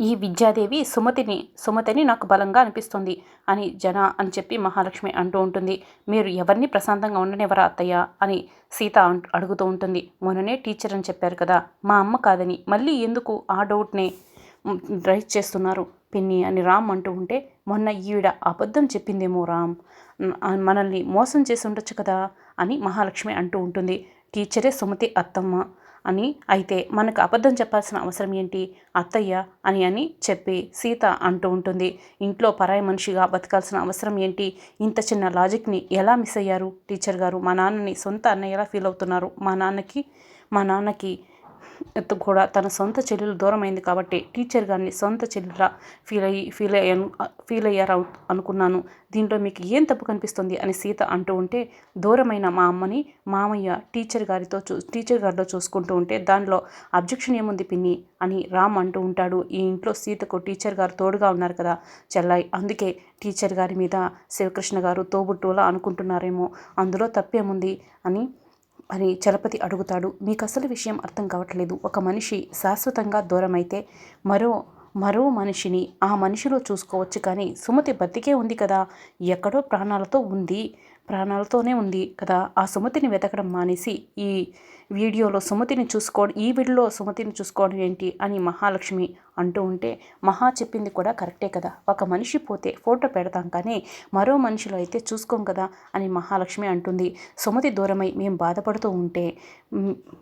ఈ విద్యాదేవి సుమతిని సుమతిని నాకు బలంగా అనిపిస్తుంది అని జన అని చెప్పి మహాలక్ష్మి అంటూ ఉంటుంది. మీరు ఎవరిని ప్రశాంతంగా ఉండనివ్వరా అత్తయ్య? అని సీత అడుగుతూ ఉంటుంది. మొన్ననే టీచర్ అని చెప్పారు కదా మా అమ్మ కాదని మళ్ళీ ఎందుకు ఆ డౌట్నే రైజ్ చేస్తున్నారు? పిన్ని అని రామ్ అంటూ ఉంటే మొన్న ఈవిడ అబద్ధం చెప్పిందేమో రామ్. మనల్ని మోసం చేసి ఉండొచ్చు కదా అని మహాలక్ష్మి అంటూ ఉంటుంది. టీచరే సుమతి అత్తమ్మ. అని అయితే మనకు అబద్ధం చెప్పాల్సిన అవసరం ఏంటి? అత్తయ్య అని అని చెప్పి సీత అంటూ ఉంటుంది. ఇంట్లో పరాయి మనిషిగా బతకాల్సిన అవసరం ఏంటి? ఇంత చిన్న లాజిక్ని ఎలా మిస్ అయ్యారు? టీచర్ గారు మా నాన్నని సొంత అన్నయ్య ఎలా ఫీల్ అవుతున్నారు. మా నాన్నకి మా నాన్నకి కూడా తన సొంత చెల్లెలు దూరమైంది కాబట్టి టీచర్ గారిని సొంత చెల్లెలా ఫీల్ అయ్యి ఫీల్ అయ్యాను ఫీల్ అయ్యారు అనుకున్నాను. దీంట్లో మీకు ఏం తప్పు కనిపిస్తుంది అని సీత అంటూ ఉంటే దూరమైన మా అమ్మని మామయ్య టీచర్ గారితో చూ టీచర్ గారితో చూసుకుంటూ ఉంటే దానిలో అబ్జెక్షన్ ఏముంది పిన్ని అని రామ్ అంటూ ఉంటాడు. ఈ ఇంట్లో సీతకు టీచర్ గారు తోడుగా ఉన్నారు కదా చెల్లాయి అందుకే టీచర్ గారి మీద శివకృష్ణ గారు తోబుట్టులా అనుకుంటున్నారేమో అందులో తప్పేముంది అని అని చలపతి అడుగుతాడు. మీకు అసలు విషయం అర్థం కావట్లేదు. ఒక మనిషి శాశ్వతంగా దూరమైతే మరో మరో మనిషిని ఆ మనిషిలో చూసుకోవచ్చు. కానీ సుమతి బతికే ఉంది కదా. ఎక్కడో ప్రాణాలతో ఉంది ప్రాణాలతోనే ఉంది కదా. ఆ సుమతిని వెతకడం మానేసి ఈ వీడియోలో సుమతిని చూసుకోవడం ఈ వీడియోలో సుమతిని చూసుకోవడం ఏంటి అని మహాలక్ష్మి అంటూ ఉంటే మహా చెప్పింది కూడా కరెక్టే కదా. ఒక మనిషి పోతే ఫోటో పెడతాం కానీ మరో మనిషిలో అయితే చూసుకోం కదా అని మహాలక్ష్మి అంటుంది. సుమతి దూరమై మేము బాధపడుతూ ఉంటే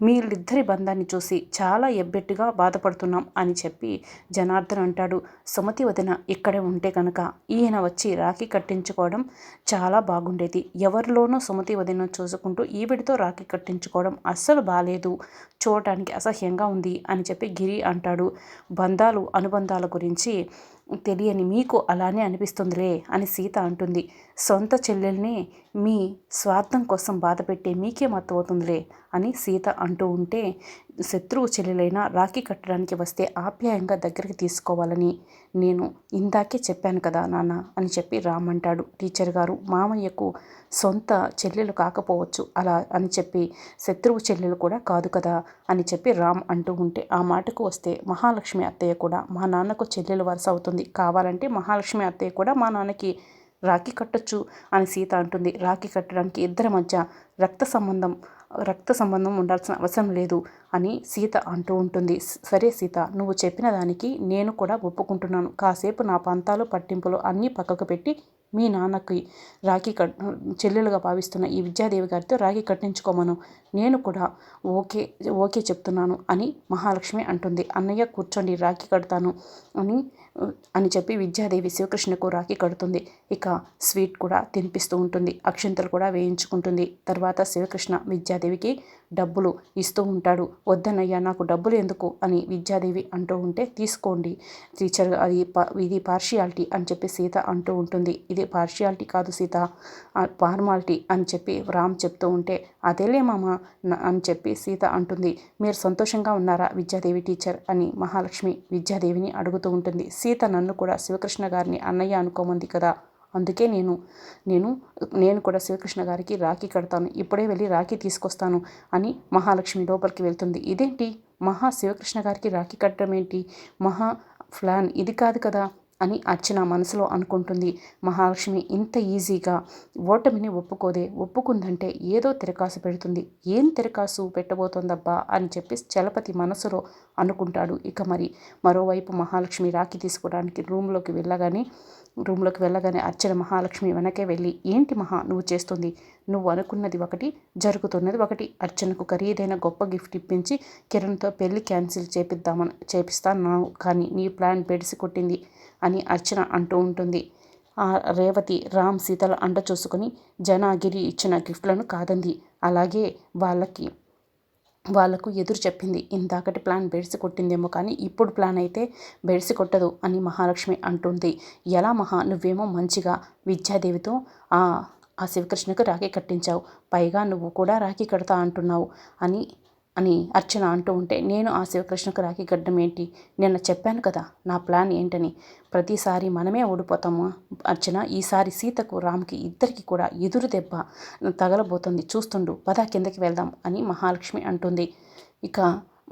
మీరిద్దరి బంధాన్ని చూసి చాలా ఎబ్బెట్టుగా బాధపడుతున్నాం అని చెప్పి జనార్దన్ అంటాడు. సుమతి వదిన ఇక్కడే ఉంటే కనుక ఈయన వచ్చి రాఖీ కట్టించుకోవడం చాలా బాగుండేది. ఎవరిలోనూ సుమతి వదిన చూసుకుంటూ ఈవిడితో రాఖీ కట్టించుకోవడం అస్సలు బాగాలేదు చూడటానికి అసహ్యంగా ఉంది అని చెప్పి గిరి అంటాడు. బంధాలు అనుబంధాల గురించి తెలియని మీకు అలానే అనిపిస్తుందిలే అని సీత అంటుంది. సొంత చెల్లెల్ని మీ స్వార్థం కోసం బాధపెట్టే మీకే మత్తవుతుందిలే అని సీత అంటూ ఉంటే శత్రువు చెల్లెలైనా రాఖీ కట్టడానికి వస్తే ఆప్యాయంగా దగ్గరికి తీసుకోవాలని నేను ఇందాకే చెప్పాను కదా నాన్న అని చెప్పి రామ్ అంటాడు. టీచర్ గారు మామయ్యకు సొంత చెల్లెలు కాకపోవచ్చు అలా అని చెప్పి శత్రువు చెల్లెలు కూడా కాదు కదా అని చెప్పి రామ్ అంటూ ఉంటే ఆ మాటకు వస్తే మహాలక్ష్మి అత్తయ్య కూడా మా నాన్నకు చెల్లెలు వరుస అవుతుంది. కావాలంటే మహాలక్ష్మి అత్తయ్య కూడా మా నాన్నకి రాఖీ కట్టొచ్చు అని సీత అంటుంది. రాఖీ కట్టడానికి ఇద్దరి మధ్య రక్త సంబంధం రక్త సంబంధం ఉండాల్సిన అవసరం లేదు అని సీత అంటూ ఉంటుంది. సరే సీత నువ్వు చెప్పిన దానికి నేను కూడా ఒప్పుకుంటున్నాను. కాసేపు నా పంతాలు పట్టింపులు అన్నీ పక్కకు పెట్టి మీ నాన్నకి రాఖీ కట్ చెల్లెలుగా భావిస్తున్న ఈ విద్యాదేవి గారితో రాఖీ కట్టించుకోమను. నేను కూడా ఓకే ఓకే చెప్తున్నాను అని మహాలక్ష్మి అంటుంది. అన్నయ్య కూర్చోండి రాఖీ కడతాను అని అని చెప్పి విద్యాదేవి శివకృష్ణకు రాఖీ కడుతుంది. ఇక స్వీట్ కూడా తినిపిస్తూ ఉంటుంది. అక్షంతలు కూడా వేయించుకుంటుంది. తర్వాత శివకృష్ణ విద్యాదేవికి డబ్బులు ఇస్తూ ఉంటాడు. వద్దనయ్యా నాకు డబ్బులు ఎందుకు అని విద్యాదేవి అంటూ ఉంటే తీసుకోండి టీచర్ అది ఇది పార్షియాలిటీ అని చెప్పి సీత అంటూ ఉంటుంది. ఇది పార్షియాలిటీ కాదు సీత ఫార్మాలిటీ అని చెప్పి రామ్ చెప్తూ ఉంటే అదేలే మామ అని చెప్పి సీత అంటుంది. మీరు సంతోషంగా ఉన్నారా విద్యాదేవి టీచర్ అని మహాలక్ష్మి విద్యాదేవిని అడుగుతూ ఉంటుంది. సీత నన్ను కూడా శివకృష్ణ గారిని అన్నయ్య అనుకోమంది కదా. అందుకే నేను నేను నేను కూడా శివకృష్ణ గారికి రాఖీ కడతాను. ఇప్పుడే వెళ్ళి రాఖీ తీసుకొస్తాను అని మహాలక్ష్మి లోపలికి వెళ్తుంది. ఇదేంటి? మహా శివకృష్ణ గారికి రాఖీ కట్టడం ఏంటి మహా ప్లాన్ ఇది కాదు కదా. అని అర్చన మనసులో అనుకుంటుంది. మహాలక్ష్మి ఇంత ఈజీగా ఓటమిని ఒప్పుకోదే ఒప్పుకుందంటే ఏదో తిరకాసు పెడుతుంది. ఏం తిరకాసు పెట్టబోతోందబ్బా అని చెప్పి చలపతి మనసులో అనుకుంటాడు. ఇక మరి మరోవైపు మహాలక్ష్మి రాఖీ తీసుకోవడానికి రూమ్లోకి వెళ్ళగానే రూమ్లోకి వెళ్ళగానే అర్చన మహాలక్ష్మి వెనకే వెళ్ళి ఏంటి మహా నువ్వు చేస్తుంది? నువ్వు అనుకున్నది ఒకటి జరుగుతున్నది ఒకటి. అర్చనకు ఖరీదైన గొప్ప గిఫ్ట్ ఇప్పించి కిరణ్తో పెళ్ళి క్యాన్సిల్ చేపిద్దామని చేపిస్తాను కానీ నీ ప్లాన్ బెడిసి కొట్టింది అని అర్చన అంటూ ఉంటుంది. ఆ రేవతి రామ్ సీతల అండ చూసుకొని జనాగిరి ఇచ్చిన గిఫ్ట్లను కాదంది. అలాగే వాళ్ళకి వాళ్ళకు ఎదురు చెప్పింది ఇందాకటి ప్లాన్ బెడిసి కొట్టిందేమో కానీ ఇప్పుడు ప్లాన్ అయితే బెడిసి కొట్టదు అని మహాలక్ష్మి అంటుంది. ఎలా మహా? నువ్వేమో మంచిగా విద్యాదేవితో ఆ శివకృష్ణకు రాఖీ కట్టించావు. పైగా నువ్వు కూడా రాఖీ కడతా అంటున్నావు అని అని అర్చన అంటూ ఉంటే నేను ఆ శివకృష్ణకు రాఖీ గడ్డం ఏంటి? నిన్న చెప్పాను కదా నా ప్లాన్ ఏంటని. ప్రతిసారి మనమే ఓడిపోతాము. అర్చన ఈసారి సీతకు రామ్కి ఇద్దరికి కూడా ఎదురు దెబ్బ తగలబోతుంది. చూస్తుండు పద కిందకి వెళ్దాం అని మహాలక్ష్మి అంటుంది. ఇక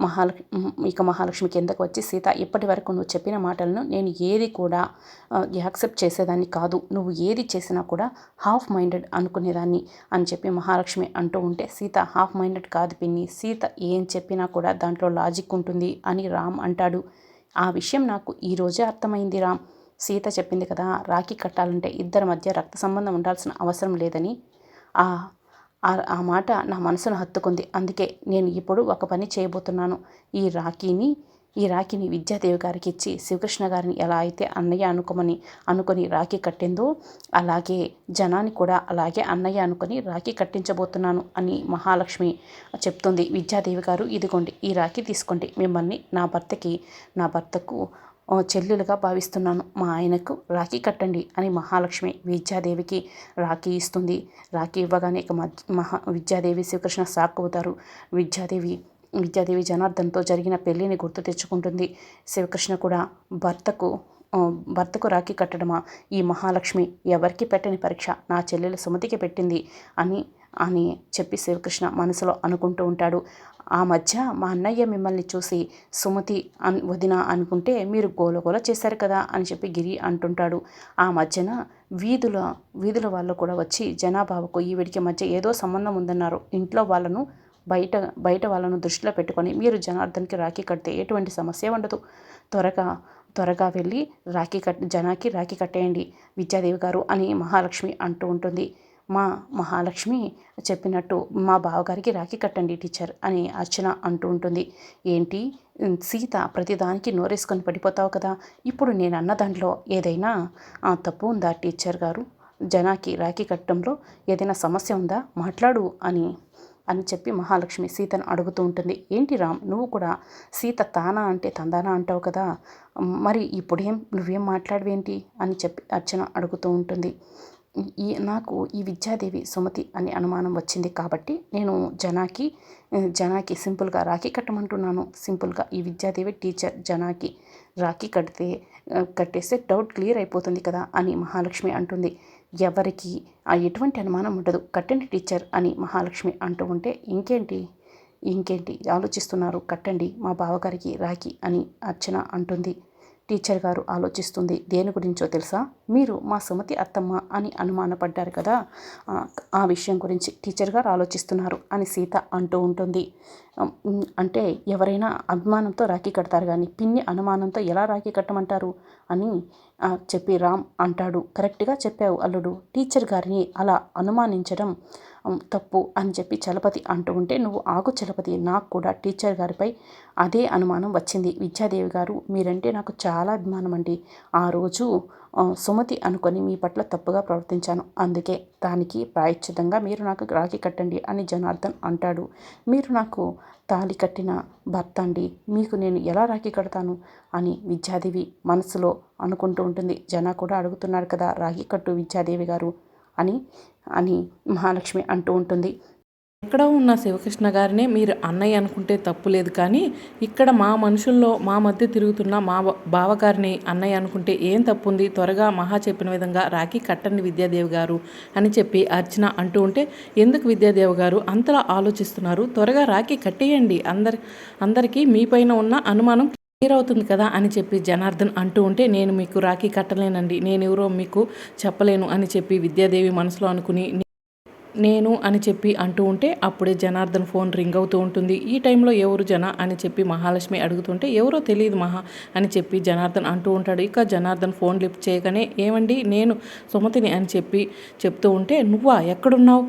మహాలక్ష్మి ఇక మహాలక్ష్మి కిందకు వచ్చి సీత ఇప్పటి వరకు నువ్వు చెప్పిన మాటలను నేను ఏది కూడా యాక్సెప్ట్ చేసేదాన్ని కాదు. నువ్వు ఏది చేసినా కూడా హాఫ్ మైండెడ్ అనుకునేదాన్ని అని చెప్పి మహాలక్ష్మి అంటూ ఉంటే సీత హాఫ్ మైండెడ్ కాదు పిన్ని. సీత ఏం చెప్పినా కూడా దాంట్లో లాజిక్ ఉంటుంది అని రామ్ అంటాడు. ఆ విషయం నాకు ఈరోజే అర్థమైంది రామ్. సీత చెప్పింది కదా రాఖీ కట్టాలంటే ఇద్దరి మధ్య రక్త సంబంధం ఉండాల్సిన అవసరం లేదని. ఆ ఆ- మాట నా మనసును హత్తుకుంది. అందుకే నేను ఇప్పుడు ఒక పని చేయబోతున్నాను. ఈ రాఖీని ఈ రాఖీని విద్యాదేవి గారికి ఇచ్చి శివకృష్ణ గారిని ఎలా అయితే అన్నయ్య అనుకోమని అనుకొని రాఖీ కట్టిందో అలాగే జనాన్ని కూడా అలాగే అన్నయ్య అనుకొని రాఖీ కట్టించబోతున్నాను అని మహాలక్ష్మి చెప్తుంది. విద్యాదేవి గారు ఇదిగోండి ఈ రాఖీ తీసుకోండి. మిమ్మల్ని నా భర్తకి నా భర్తకు చెల్లెలుగా భావిస్తున్నాను. మా ఆయనకు రాఖీ కట్టండి అని మహాలక్ష్మి విద్యాదేవికి రాఖీ ఇస్తుంది. రాఖీ ఇవ్వగానే ఇక మహా విద్యాదేవి శ్రీకృష్ణ షాక్ అవుతారు. విద్యాదేవి విద్యాదేవి జనార్దన్తో జరిగిన పెళ్ళిని గుర్తు తెచ్చుకుంటుంది. శివకృష్ణ కూడా భర్తకు భర్తకు రాఖీ కట్టడమా? ఈ మహాలక్ష్మి ఎవరికి పెట్టని పరీక్ష? నా చెల్లెలు సుమతికి పెట్టింది అని అని చెప్పి శివకృష్ణ మనసులో అనుకుంటూ ఉంటాడు. ఆ మధ్య మా అన్నయ్య మిమ్మల్ని చూసి సుమతి అన్ వదిన అనుకుంటే మీరు గోలగోల చేశారు కదా అని చెప్పి గిరి అంటుంటాడు. ఆ మధ్యన వీధుల వీధుల వాళ్ళు కూడా వచ్చి జనాభాకు ఈవిడికి మధ్య ఏదో సంబంధం ఉందన్నారు. ఇంట్లో వాళ్ళను బయట బయట వాళ్ళను దృష్టిలో పెట్టుకొని మీరు జనార్దన్కి రాఖీ కడితే ఎటువంటి సమస్య ఉండదు. త్వరగా త్వరగా వెళ్ళి రాఖీ కట్ జనాకి రాఖీ కట్టేయండి విద్యాదేవి గారు అని మహాలక్ష్మి అంటూ ఉంటుంది. మా మహాలక్ష్మి చెప్పినట్టు మా బావగారికి రాఖీ కట్టండి టీచర్ అని అర్చన అంటూ ఉంటుంది. ఏంటి? సీత ప్రతిదానికి నోరేసుకొని పడిపోతావు కదా. ఇప్పుడు నేను అన్న దాంట్లో ఏదైనా తప్పు ఉందా టీచర్ గారు? జనాకి రాఖీ కట్టడంలో ఏదైనా సమస్య ఉందా? మాట్లాడు అని అని చెప్పి మహాలక్ష్మి సీతను అడుగుతూ ఉంటుంది. ఏంటి రామ్ నువ్వు కూడా సీత తానా అంటే తందానా అంటావు కదా. మరి ఇప్పుడేం నువ్వేం మాట్లాడవేంటి? అని చెప్పి అర్చన అడుగుతూ ఉంటుంది. ఈ నాకు ఈ విద్యాదేవి సుమతి అని అనుమానం వచ్చింది కాబట్టి నేను జనాకి జనాకి సింపుల్గా రాఖీ కట్టమంటున్నాను. సింపుల్గా ఈ విద్యాదేవి టీచర్ జనాకి రాఖీ కడితే కట్టేస్తే డౌట్ క్లియర్ అయిపోతుంది కదా అని మహాలక్ష్మి అంటుంది. ఎవరికి? ఆ ఎటువంటి అనుమానం ఉండదు. కట్టండి టీచర్ అని మహాలక్ష్మి అంటూ ఉంటే ఇంకేంటి? ఇంకేంటి? ఆలోచిస్తున్నారు. కట్టండి మా బావగారికి రాఖీ అని అర్చన అంటుంది. టీచర్ గారు ఆలోచిస్తుంది. దేని గురించో తెలుసా? మీరు మా సుమతి అత్తమ్మ అని అనుమానపడ్డారు కదా ఆ, విషయం గురించి టీచర్ గారు ఆలోచిస్తున్నారు అని సీత అంటూ ఉంటుంది. అంటే ఎవరైనా అభిమానంతో రాఖీ కడతారు కానీ పిన్ని అనుమానంతో ఎలా రాఖీ కట్టమంటారు అని చెప్పి రామ్ అంటాడు. కరెక్ట్గా చెప్పావు అల్లుడు. టీచర్ గారిని అలా అనుమానించడం తప్పు అని చెప్పి చలపతి అంటూ ఉంటే నువ్వు ఆగు చలపతి నాకు కూడా టీచర్ గారిపై అదే అనుమానం వచ్చింది. విద్యాదేవి గారు మీరంటే నాకు చాలా అభిమానం అండి. ఆ రోజు సుమతి అనుకొని మీ పట్ల తప్పుగా ప్రవర్తించాను. అందుకే దానికి ప్రాయశ్చితంగా మీరు నాకు రాఖీ కట్టండి అని జనార్దన్ అంటాడు. మీరు నాకు తాళి కట్టిన భర్త అండి. మీకు నేను ఎలా రాఖీ కడతాను? అని విద్యాదేవి మనసులో అనుకుంటూ ఉంటుంది. జన కూడా అడుగుతున్నారు కదా రాఖీ కట్టు విద్యాదేవి గారు. అని అని మహాలక్ష్మి అంటూ ఉంటుంది. ఎక్కడ ఉన్న శివకృష్ణ గారినే మీరు అన్నయ్య అనుకుంటే తప్పు లేదు కానీ ఇక్కడ మా మనుషుల్లో మా మధ్య తిరుగుతున్న మా బావగారిని అన్నయ్య అనుకుంటే ఏం తప్పు ఉంది త్వరగా మహా చెప్పిన విధంగా రాఖీ కట్టండి విద్యాదేవి గారు అని చెప్పి అర్చన అంటూ ఉంటే ఎందుకు విద్యాదేవి గారు? అంతలా ఆలోచిస్తున్నారు. త్వరగా రాఖీ కట్టేయండి. అందరి అందరికీ మీపైన ఉన్న అనుమానం క్లియర్ అవుతుంది కదా అని చెప్పి జనార్దన్ అంటూ ఉంటే నేను మీకు రాఖీ కట్టలేనండి. నేను ఎవరో మీకు చెప్పలేను అని చెప్పి విద్యాదేవి మనసులో అనుకుని నేను అని చెప్పి అంటూ ఉంటే అప్పుడే జనార్దన్ ఫోన్ రింగ్ అవుతూ ఉంటుంది. ఈ టైంలో ఎవరు జన అని చెప్పి మహాలక్ష్మి అడుగుతుంటే ఎవరో తెలియదు మహా అని చెప్పి జనార్దన్ అంటూ ఉంటాడు. ఇక జనార్దన్ ఫోన్ లిఫ్ట్ చేయగానే ఏమండి నేను సుమతిని అని చెప్పి చెప్తూ ఉంటే నువ్వా? ఎక్కడున్నావు?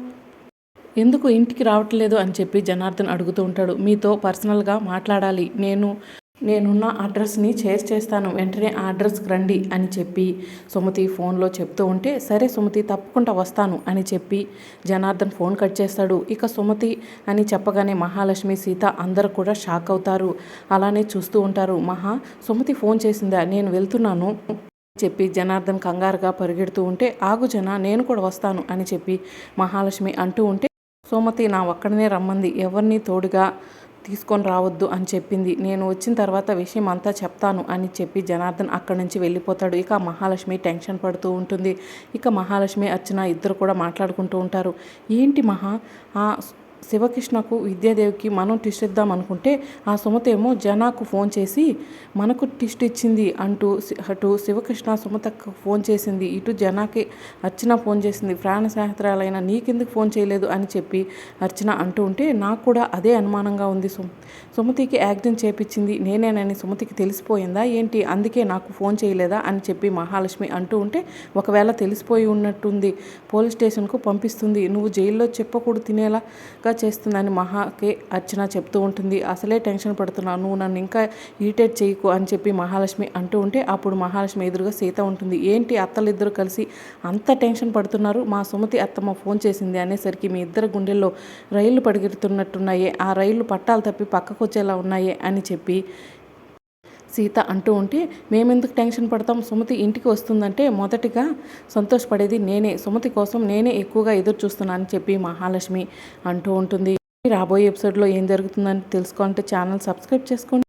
ఎందుకు ఇంటికి రావట్లేదు? అని చెప్పి జనార్దన్ అడుగుతూ ఉంటాడు. మీతో పర్సనల్గా మాట్లాడాలి. నేను నేనున్న అడ్రస్ని షేర్ చేస్తాను. వెంటనే ఆ అడ్రస్కి రండి అని చెప్పి సుమతి ఫోన్లో చెప్తూ ఉంటే సరే సుమతి తప్పకుండా వస్తాను అని చెప్పి జనార్దన్ ఫోన్ కట్ చేస్తాడు. ఇక సుమతి అని చెప్పగానే మహాలక్ష్మి సీత అందరూ కూడా షాక్ అవుతారు. అలానే చూస్తూ ఉంటారు. మహా సుమతి ఫోన్ చేసిందా? నేను వెళ్తున్నాను చెప్పి జనార్దన్ కంగారుగా పరిగెడుతూ ఉంటే ఆగు జన నేను కూడా వస్తాను అని చెప్పి మహాలక్ష్మి అంటూ ఉంటే సుమతి నా ఒక్కడనే రమ్మంది. ఎవరిని తోడుగా తీసుకొని రావద్దు అని చెప్పింది. నేను వచ్చిన తర్వాత విషయం అంతా చెప్తాను అని చెప్పి జనార్దన్ అక్కడి నుంచి వెళ్ళిపోతాడు. ఇక మహాలక్ష్మి టెన్షన్ పడుతూ ఉంటుంది. ఇక మహాలక్ష్మి అర్చన ఇద్దరు కూడా మాట్లాడుకుంటూ ఉంటారు. ఏంటి మహా? ఆ శివకృష్ణకు విద్యాదేవికి మనం టిస్ట్ ఇద్దాం అనుకుంటే ఆ సుమత ఏమో జనాకు ఫోన్ చేసి మనకు టిస్ట్ ఇచ్చింది అంటూ అటు శివకృష్ణ సుమతకు ఫోన్ చేసింది. ఇటు జనాకి అర్చన ఫోన్ చేసింది. ప్రాణ స్నేహితురాలైన నీకెందుకు ఫోన్ చేయలేదు అని చెప్పి అర్చన అంటూ ఉంటే నాకు కూడా అదే అనుమానంగా ఉంది సుమ సుమతికి యాక్సిడెంట్ చేపించింది నేనేనని సుమతికి తెలిసిపోయిందా ఏంటి? అందుకే నాకు ఫోన్ చేయలేదా? అని చెప్పి మహాలక్ష్మి అంటూ ఉంటే ఒకవేళ తెలిసిపోయి ఉన్నట్టుంది పోలీస్ స్టేషన్కు పంపిస్తుంది. నువ్వు జైల్లో చెప్పకూడదు ఇంకా చేస్తుందని మహాకి అర్చన చెప్తూ ఉంటుంది. అసలే టెన్షన్ పడుతున్నావు. నువ్వు నన్ను ఇంకా ఇరిటేట్ చేయకు అని చెప్పి మహాలక్ష్మి అంటూ ఉంటే అప్పుడు మహాలక్ష్మి ఎదురుగా సీత ఉంటుంది. ఏంటి అత్తలిద్దరూ కలిసి అంత టెన్షన్ పడుతున్నారు? మా సుమతి అత్తమ్మ ఫోన్ చేసింది అనేసరికి మీ ఇద్దరు గుండెల్లో రైళ్ళు పడిగెడుతున్నట్టున్నాయే. ఆ రైళ్ళు పట్టాలు తప్పి పక్కకు వచ్చేలా ఉన్నాయే అని చెప్పి సీత అంటూ ఉంటే మేమెందుకు టెన్షన్ పడతాం? సుమతి ఇంటికి వస్తుందంటే మొదటిగా సంతోషపడేది నేనే. సుమతి కోసం నేనే ఎక్కువగా ఎదురు చూస్తున్నానని చెప్పి మహాలక్ష్మి అంటూ ఉంటుంది. రాబోయే ఎపిసోడ్లో ఏం జరుగుతుందని తెలుసుకోవాలంటే ఛానల్ సబ్స్క్రైబ్ చేసుకోండి.